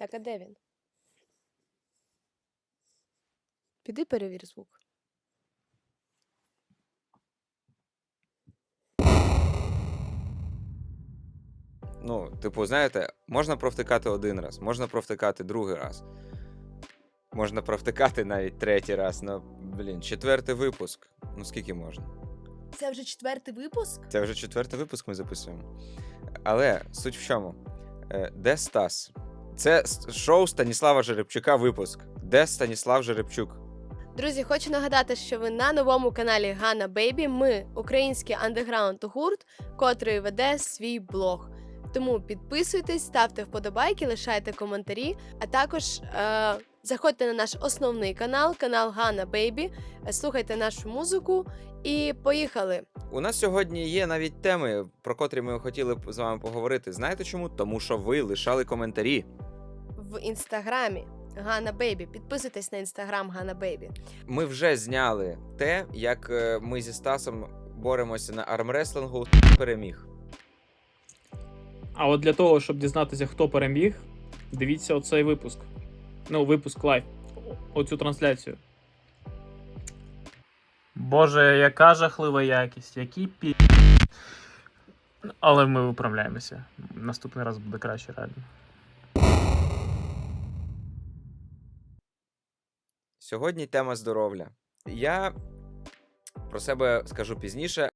Так, а де він? Піди перевір звук. Ну, типу, знаєте, можна провтикати один раз, можна провтикати другий раз. Можна провтикати навіть третій раз. Ну, блін, четвертий випуск. Ну скільки можна? Це вже четвертий випуск? Це вже четвертий випуск ми записуємо. Але суть в чому? Е, Де Стас? Це шоу Станіслава Жеребчука випуск. Де Станіслав Жеребчук? Друзі, хочу нагадати, що ви на новому каналі Ганна Бейбі. Ми український андеграунд гурт, котрий веде свій блог. Тому підписуйтесь, ставте вподобайки, лишайте коментарі, а також е, заходьте на наш основний канал, канал Ганна Бейбі, слухайте нашу музику і поїхали. У нас сьогодні є навіть теми, про котрі ми хотіли б з вами поговорити. Знаєте чому? Тому що ви лишали коментарі. в інстаграмі Ганна Бейбі. Підписуйтесь на інстаграм Ганна Бейбі. Ми вже зняли те, як е, ми зі Стасом боремося на армреслингу. Переміг. А от для того, щоб дізнатися, хто переміг, дивіться оцей випуск. Ну, випуск лайв. Оцю трансляцію. Боже, яка жахлива якість, який пі. Але ми виправляємося. Наступний раз буде краще реально. Сьогодні тема здоров'я. Я про себе скажу пізніше.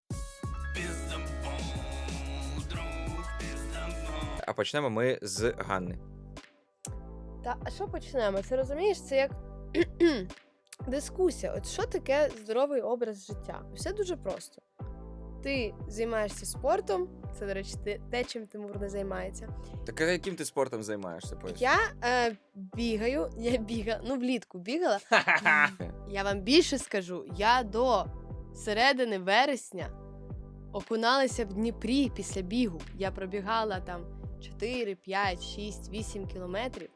А почнемо ми з Ганни. Та а що почнемо? Це розумієш, це як дискусія. От що таке здоровий образ життя? Все дуже просто. Ти займаєшся спортом, це, до речі, те- чим Тимур не займається. Так а яким ти спортом займаєшся? поясни? Я е, бігаю, я бігала, ну влітку бігала. Я вам більше скажу, я до середини вересня окуналася в Дніпрі після бігу. Я пробігала там 4, 5, 6, 8 кілометрів,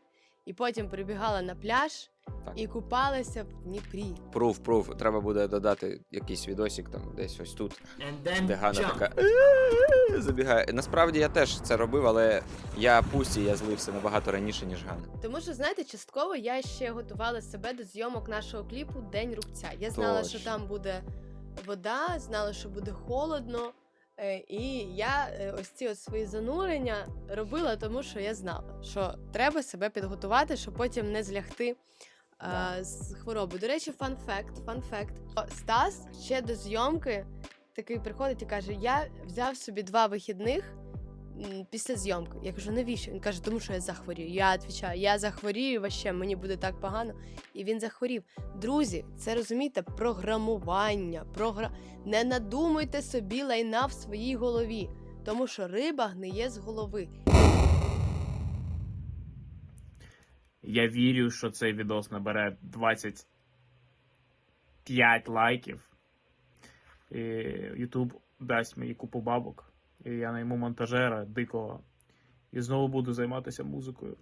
і потім прибігала на пляж Так. і купалася в Дніпрі. Пруф, пруф. Треба буде додати якийсь відосик там десь ось тут, де Ганна така «Е-е-е» забігає. Насправді я теж це робив, але я пусті, я злився набагато раніше, ніж Ганна. Тому що, знаєте, частково я ще готувала себе до зйомок нашого кліпу День рубця. Я знала, що Точно. там буде вода, знала, що буде холодно. Е, І я е, ось ці ось свої занурення робила, тому що я знала, що треба себе підготувати, щоб потім не злягти Да. е, з хвороби. До речі, фан-факт, фан-факт. Стас ще до зйомки такий приходить і каже: Я взяв собі два вихідних після зйомки. Я кажу, навіщо? Він каже, тому що я захворію. Я відповідаю, я захворію ваще, мені буде так погано. І він захворів. Друзі, це розумієте, програмування. Програ... Не надумуйте собі лайна в своїй голові, тому що риба гниє з голови. Я вірю, що цей відос набере 25 лайків. YouTube дасть мені купу бабок. І я найму монтажера дикого. І знову буду займатися музикою.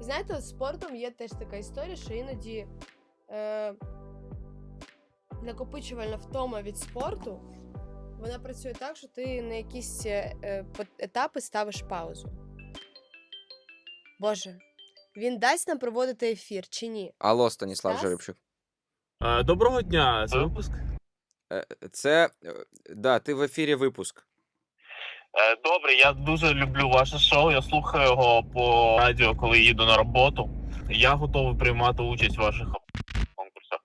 Знаєте, з спортом є теж така історія, що іноді е, накопичувальна втома від спорту, вона працює так, що ти на якісь е, е, етапи ставиш паузу. Боже, він дасть нам проводити ефір чи ні? Алло, Станіслав Стас? Жеребчук. Е, Доброго дня, це випуск. Е, Це е, да, ти в ефірі випуск. Е, Добре, я дуже люблю ваше шоу. Я слухаю його по радіо, коли їду на роботу. Я готовий приймати участь в ваших конкурсах.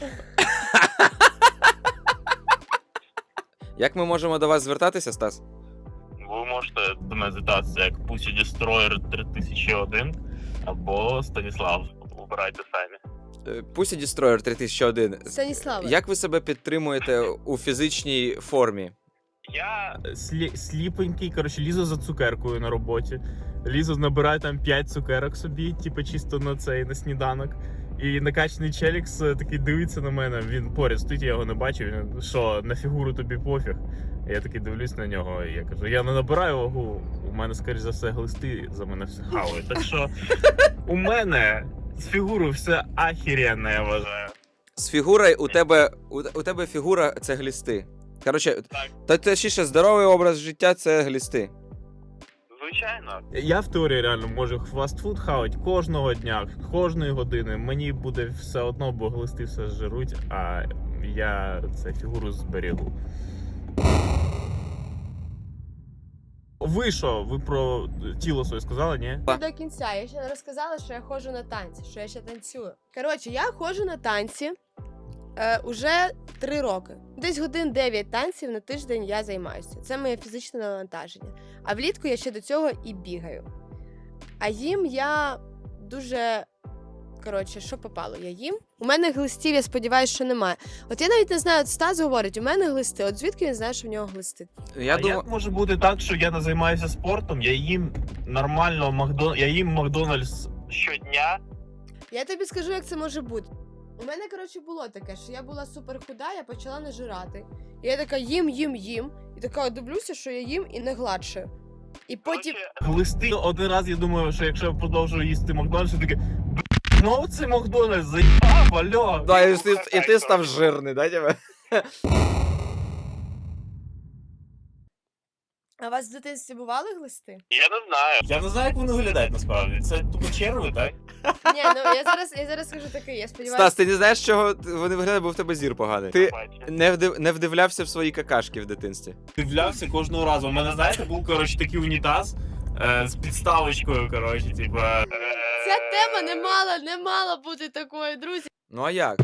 Як ми можемо до вас звертатися, Стас? Ви можете до мене звертатися як Pussy Destroyer 3001 або Станіслав. Обирайте самі. Е, Pussy Destroyer 3001. Станіславе, Як ви себе підтримуєте у фізичній формі? Я Слі, сліпенький, коротше, лізу за цукеркою на роботі. Лізу, набираю там 5 цукерок собі, типу чисто на цей на сніданок. І накачаний челікс е, такий дивиться на мене. Він поряд стоїть, я його не бачу. Він що, на фігуру тобі пофіг. Я такий дивлюсь на нього, і я кажу: я не набираю вагу. У мене, скоріш за все, глисти за мене все хавають. Так що у мене з фігурою все ахіренно, я вважаю. З фігурою у тебе у, у тебе фігура це глісти. Коротше, Так. та точніше, здоровий образ життя це глісти. звичайно. Я в теорії реально можу фастфуд хавати кожного дня, кожної години. Мені буде все одно, бо глисти все жируть, а я це фігуру зберігу. Ви що? Ви про тіло своє сказали, ні? До кінця я ще не розказала, що я ходжу на танці, що я ще танцюю. Коротше, я ходжу на танці е, уже три роки. Десь годин 9 танців на тиждень я займаюся. Це моє фізичне навантаження. А влітку я ще до цього і бігаю. А їм я дуже. Коротше, що попало, я їм. У мене глистів, я сподіваюся, що немає. От я навіть не знаю, от Стас говорить, у мене глисти. От звідки він знає, що в нього глисти? Я а думаю, як може бути так, що я не займаюся спортом, я їм нормально Макдон... я їм Макдональдс щодня. Я тобі скажу, як це може бути. У мене, коротше, було таке, що я була супер худа, я почала не жирати. І я така їм, їм, їм. І така дивлюся, що я їм і не гладшую. І потім. Глисти один раз я думаю, що якщо я продовжую їсти Макдональдс, я таке. «Б**, Знову цей Макдональдс, заїбав, алло. да, і, ти, і ти став жирний, да, тебе? А у вас в дитинстві бували глисти? Я не знаю. Я не знаю, як вони виглядають насправді. Це тупо черви, так? Ні, ну я зараз, я зараз скажу такий, я сподіваюся. Стас, ти не знаєш, чого вони виглядають, бо в тебе зір поганий. Ти не, вдив, не вдивлявся в свої какашки в дитинстві. Дивлявся кожного разу. У мене, знаєте, був коротше такий унітаз е, з підставочкою, коротше, типу. е, Ця тема не мала, не мала бути такою, друзі. Ну а як?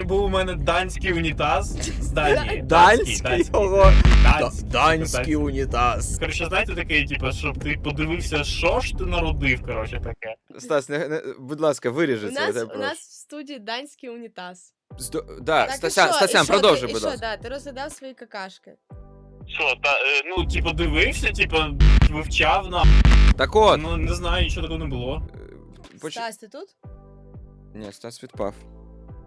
Був у мене данський унітаз з Данії. Данський? Ого. Данський. Данський унітаз. Коротше, знаєте, такий, типу, щоб ти подивився, що ж ти народив, коротше, таке. Стас, не, не, будь ласка, виріжи У це. нас, тебе у прошу. нас в студії данський унітаз. Здо... Да, Так, і Стасян, що? Стасян, продовжуй, будь що, ласка. да, ти розглядав свої какашки. Що, та, е, ну, Ну, типу, дивився, типу, вивчав на. Так от. Ну, не знаю, нічого такого не було. е, Поч... Стас, ти тут? Ні, Стас відпав.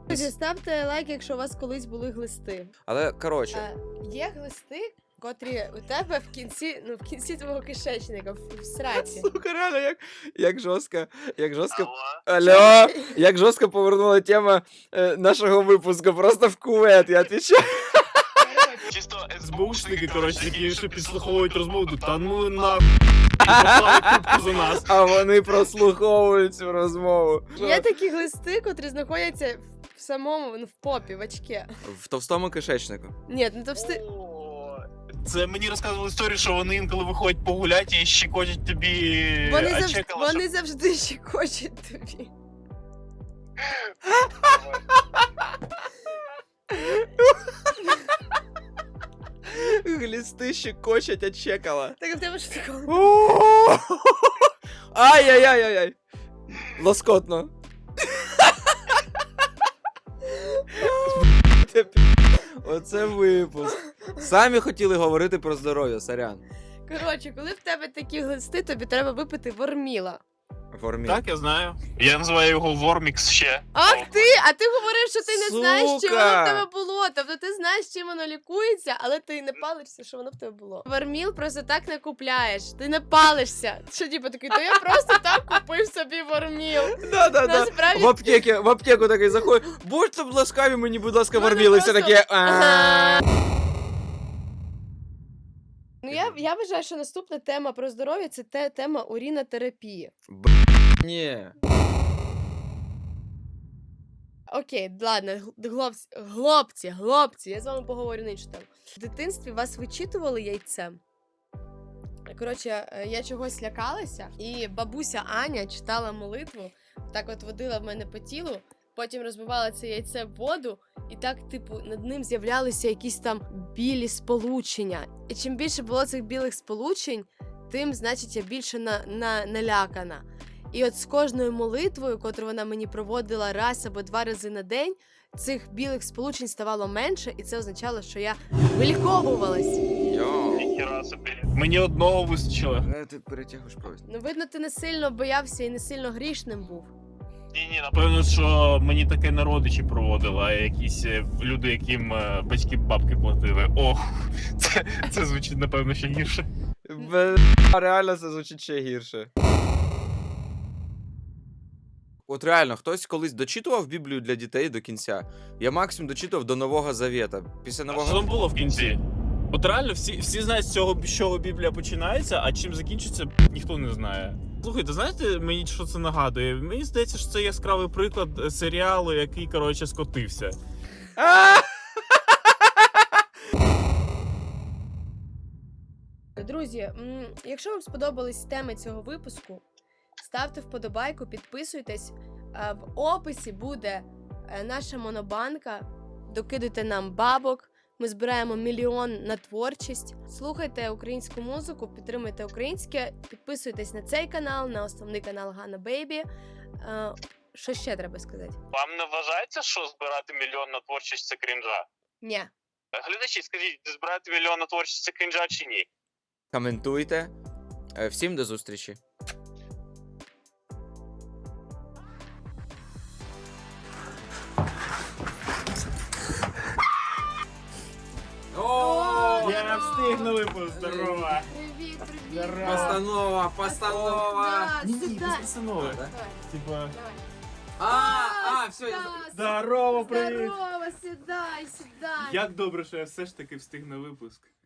Друзі, ставте лайк, якщо у вас колись були глисти. Але коротше, Е, є глисти, котрі у тебе в кінці, ну в кінці твого кишечника, в, в сраці. сука, реально, як, як жорстко, як жорстко. алло. Алло, як жорстко повернула тема е, нашого випуску, просто в кувет, я відвічаю. Чисто СБУшники, коротше, такі, що підслуховують розмову, та ну нахуй. Послали кубку за нас. А вони прослуховують цю розмову. Є такі глисти, котрі знаходяться в самому ну, в попі, в очке. В товстому кишечнику. Ні, ну товсти. О, Це мені розказували історію, що вони інколи виходять погуляти і щекочуть тобі. Вони, а завжди, чекала, вони завжди щекочуть тобі. Глісти щекочуть, а чекала. Так а в тебе що такого? Ай-яй-яй-яй-яй. Лоскотно. Оце випуск. Самі хотіли говорити про здоров'я, сорян. Коротше, коли в тебе такі глисти, тобі треба випити ворміла. Формі. Так, я знаю. Я називаю його Вормікс ще. Ах ти! А ти говорив, що ти не знаєш, чим воно Сука! в тебе було. Тобто ти знаєш, чим воно лікується, але ти не палишся, що воно в тебе було. Ворміл просто так не купляєш. Ти не палишся. Що типу такий, то я просто так купив собі ворміл. Да, да, да. Насправді В аптеки, в аптеку такий заходить. Будьте б ласкаві мені, будь ласка, Ну, ну, варміли. Все просто- таке. Ну я, я вважаю, що наступна тема про здоров'я це те, тема урінотерапії. Б- Ні. Окей, ладно, хлопці, хлопці, хлопці, я з вами поговорю на іншу тему. В дитинстві вас вичитували яйцем. Коротше, е, я чогось лякалася, і бабуся Аня читала молитву, так от водила в мене по тілу, потім розбивала це яйце в воду, і так, типу, над ним з'являлися якісь там білі сполучення. І чим більше було цих білих сполучень, тим, значить, я більше на, на, налякана. І от з кожною молитвою, котру вона мені проводила раз або два рази на день, цих білих сполучень ставало менше, і це означало, що я виліковувалась. Йо. Собі. Мені одного вистачило. Е, Ти перетягуєш повість. Ну, видно, ти не сильно боявся і не сильно грішним був. Ні, ні, напевно, що мені таке на родичі проводили, а якісь е, люди, яким е, батьки бабки платили. Ох, це, це звучить, напевно, ще гірше. Бе- Реально це звучить ще гірше. От реально, хтось колись дочитував Біблію для дітей до кінця. Я максимум дочитував до Нового Завета. Після нового. А що там було в кінці? От реально всі, всі знають з цього, з чого Біблія починається, а чим закінчиться, ніхто не знає. Слухайте, знаєте, мені що це нагадує? Мені здається, що це яскравий приклад серіалу, який, коротше, скотився. Друзі, якщо вам сподобались теми цього випуску, ставте вподобайку, підписуйтесь. В описі буде е, наша монобанка. Докидуйте нам бабок. Ми збираємо мільйон на творчість. Слухайте українську музику, підтримуйте українське, підписуйтесь на цей канал, на основний канал Ганна Бейбі. Е, Що ще треба сказати? Вам не вважається, що збирати мільйон на творчість це крінжа? Ні. Е, Глядачі, скажіть, збирати мільйон на творчість це крінжа чи ні? Коментуйте. Е, Всім до зустрічі. На випуск, здорово! Привіт, привіт. Здорово. Постанова, постанова. Да, сідай. постанови. Давай, Типа, давай. А, а, все, я здорово, привіт! Здорово, сідай, сідай. Як добре, що я все ж таки встиг на випуск.